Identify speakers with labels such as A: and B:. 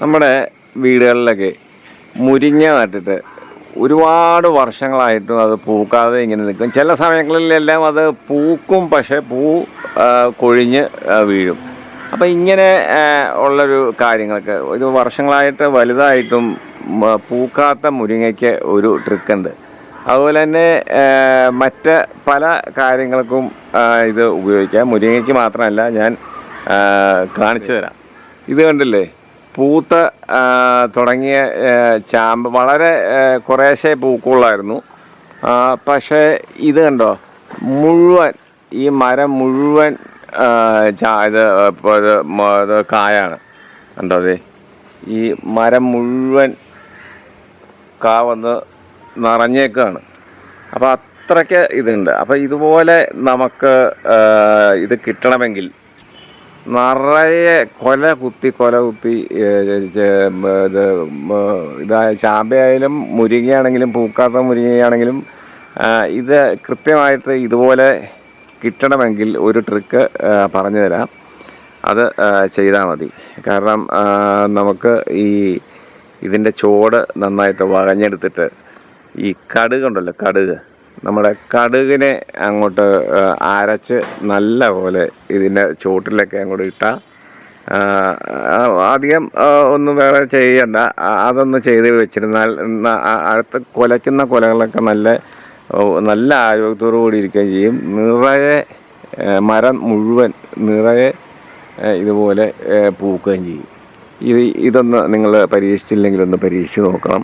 A: നമ്മുടെ വീടുകളിലൊക്കെ മുരിങ്ങ നട്ടിട്ട് ഒരുപാട് വർഷങ്ങളായിട്ടും അത് പൂക്കാതെ ഇങ്ങനെ നിൽക്കും. ചില സമയങ്ങളിലെല്ലാം അത് പൂക്കും പക്ഷേ പൂ കൊഴിഞ്ഞ് വീഴും. അപ്പം ഇങ്ങനെ ഉള്ളൊരു കാര്യങ്ങൾക്ക് ഒരു വർഷങ്ങളായിട്ട് വലുതായിട്ടും പൂക്കാത്ത മുരിങ്ങയ്ക്ക് ഒരു ട്രിക്കുണ്ട്. അതുപോലെ തന്നെ മറ്റ് പല കാര്യങ്ങൾക്കും ഇത് ഉപയോഗിക്കാം. മുരിങ്ങയ്ക്ക് മാത്രമല്ല ഞാൻ കാണിച്ചു തരാം. ഇത് കണ്ടില്ലേ? പൂത്ത തുടങ്ങിയ ചാമ്പ്. വളരെ കുറേശ്ശെ പൂക്കുള്ളായിരുന്നു പക്ഷേ ഇത് കണ്ടോ? മുഴുവൻ ഈ മരം മുഴുവൻ ഇത് ഇത് കായാണ്. കണ്ടോ അതെ ഈ മരം മുഴുവൻ കാ വന്ന് നിറഞ്ഞേക്കാണ്. അപ്പോൾ അത്രയ്ക്ക് ഇതുണ്ട്. അപ്പോൾ ഇതുപോലെ നമുക്ക് ഇത് കിട്ടണമെങ്കിൽ നിറയെ കൊല കുത്തി കൊല കുത്തി ഇത് ഇതായ ചാമ്പയായാലും മുരിങ്ങയാണെങ്കിലും പൂക്കാത്ത മുരിങ്ങയാണെങ്കിലും ഇത് കൃത്യമായിട്ട് ഇതുപോലെ കിട്ടണമെങ്കിൽ ഒരു ട്രിക്ക് പറഞ്ഞു തരാം. അത് ചെയ്താൽ മതി. കാരണം നമുക്ക് ഈ ഇതിന്റെ ചോട് നന്നായിട്ട് വകഞ്ഞെടുത്തിട്ട് ഈ കടുകുണ്ടല്ലോ കടുക്. നമ്മുടെ കടുകിനെ അങ്ങോട്ട് അരച്ച് നല്ല പോലെ ഇതിന്റെ ചുവട്ടിലൊക്കെ അങ്ങോട്ട് ഇട്ടാൽ അധികം ഒന്നും വേറെ ചെയ്യണ്ട. അതൊന്ന് ചെയ്ത് വെച്ചിരുന്നാൽ അടുത്ത് കൊലയ്ക്കുന്ന കൊലകളൊക്കെ നല്ല നല്ല ആരോഗ്യത്തോടു കൂടി ഇരിക്കുകയും ചെയ്യും. നിറയെ മരം മുഴുവൻ നിറയെ ഇതുപോലെ പൂക്കുകയും ചെയ്യും. ഇത് ഇതൊന്ന് നിങ്ങൾ പരീക്ഷിച്ചില്ലെങ്കിൽ ഒന്ന് പരീക്ഷിച്ച് നോക്കണം.